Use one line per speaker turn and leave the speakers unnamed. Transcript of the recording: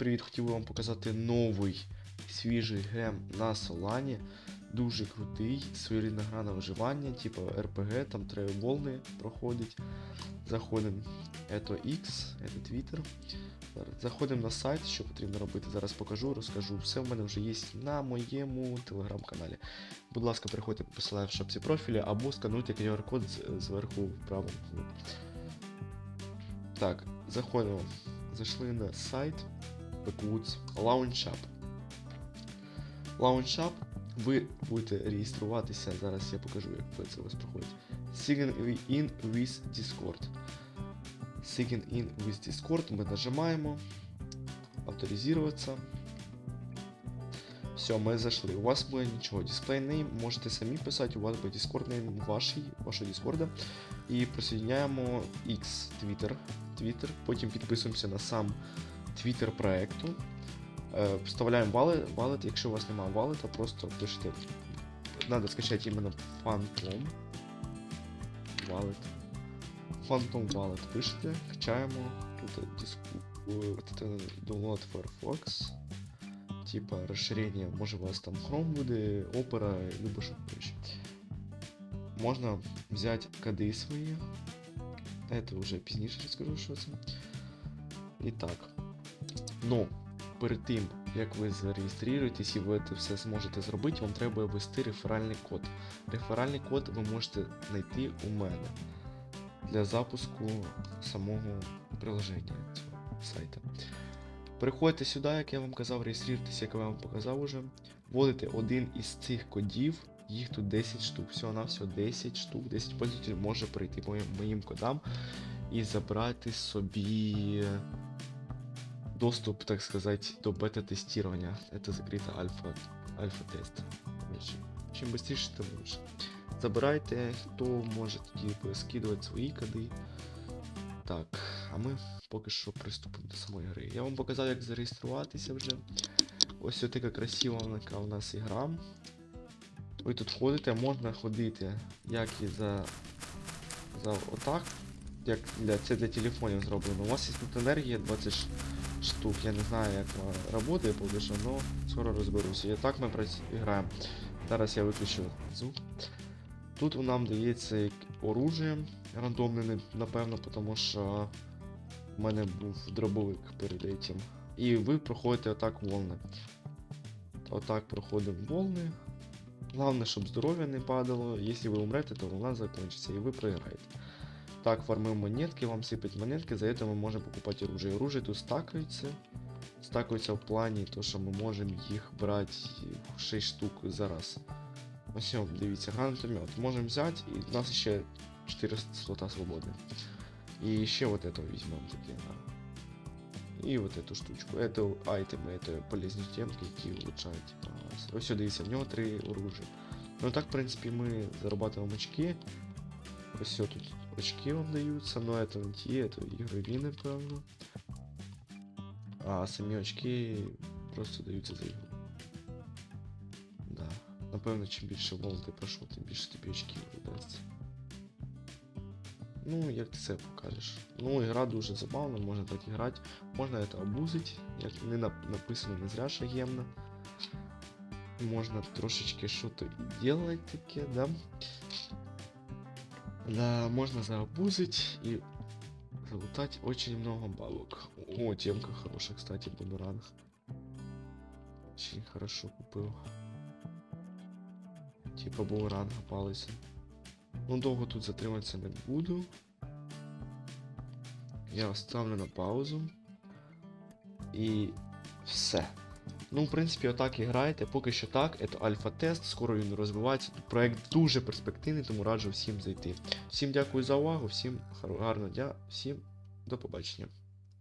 привіт! Хотів би вам показати новий свіжий гем на Солані. Дуже крутий, своєрідна гра на виживання, типу РПГ, там треба волни проходить. Заходимо, это X, это Twitter. Заходимо на сайт, що потрібно робити. Зараз покажу, розкажу. Все в мене вже є на моєму телеграм-каналі. Будь ласка, переходьте по посиланню в шапці профіля або скануйте QR-код зверху вправо. Так, заходимо. Зайшли на сайт Backwoods Launch Up. Launch Up. Ви будете реєструватися. Зараз я покажу, як це у вас проходить. Sign in with Discord. Sign in with Discord. Ми нажимаємо. Авторизироваться. Все, ми зайшли. У вас буде нічого. Display name можете самі писати, у вас буде Discord name ваший, вашого Discord. І присоединяємо X Twitter. Twitter. Потім підписуємося на сам Twitter проекту. Е, Вставляємо wallet, wallet, якщо у вас немає валета, просто пишете. Надо скачати іменно Phantom. Wallet. Phantom Wallet пишете, качаємо. Тут диску, е, от це download Firefox. Типа розширення, може у вас там Chrome буде, Opera, любо що короче. Можна взяти коди свої. Это уже пізніше розкажу, що це. І так. Ну, перед тим, як ви зареєструєтесь і ви це все зможете зробити, вам треба ввести реферальний код. Реферальний код ви можете знайти у мене для запуску самого приложення цього сайту. Переходите сюди, як я вам казав, реєструйтесь, як я вам показав уже. Вводите один із цих кодів, їх тут 10 штук, всього на всього 10 штук, 10 пользователів може прийти по моїм, кодам і забрати собі доступ, так сказать, до бета-тестирования. Это закрыто альфа, альфа-тест. Короче, Чим быстрее, тим лучше. Забирайте, хто може тоді скидувати свої коди. Так, а ми поки що приступимо до самої гри. Я вам показав, як зареєструватися вже. Ось така красива така у нас ігра. Ви тут ходите, можна ходити як і за, за отак. Як для, це для телефонів зроблено. У вас є тут енергія 20 ш- штук. Я не знаю, як вона працює поки що, але скоро розберуся. І так ми граємо. Зараз я виключу звук. Тут нам дається оружие рандомне, напевно, тому що в мене був дробовик перед этим. І ви проходите отак волни. Отак проходимо волни. Главное, щоб здоров'я не падало. Якщо ви умрете, то волна закончиться і ви програєте. Так, фармим монетки, вам сыпать монетки, за это мы можем покупать оружие. Оружие тут стакается. Стакаються в плані, то що ми можемо їх брати 6 штук за раз. Ось, о, дивіться, гранатомет. Можемо взяти, і у нас ще 4 слота свободны. І ще вот это візьмемо таке. Да. І вот эту штучку. Это айтеми, это полезні темки, які улучшають. типа, вас. Ось, о, дивіться, в нього 3 оружия. Ну так, в принципі, ми зарабатываем очки. Ось все тут очки вам даються, но это не ті, это ігрові, напевно. А самі очки просто даються за ігру. Да. Напевно, чим більше волн ти пройшов, тим більше тобі очків видасться. Ну, як ти це покажеш. Ну, ігра дуже забавна, можна так і грати. Можна це обузить, як не написано не зря що гемно. Можна трошечки і делать таке, да? Да, можно заобузить и залутать очень много бабок. О, темка хорошая, кстати, бумеранг. Очень хорошо купил. Типа бумеранг палися. Ну, довго тут затриматися не буду. Я ставлю на паузу. І все. Ну, в принципі, отак і грайте. Поки що так, це альфа-тест, скоро він розвивається. Проект дуже перспективний, тому раджу всім зайти. Всім дякую за увагу, всім гарного дня, всім до побачення.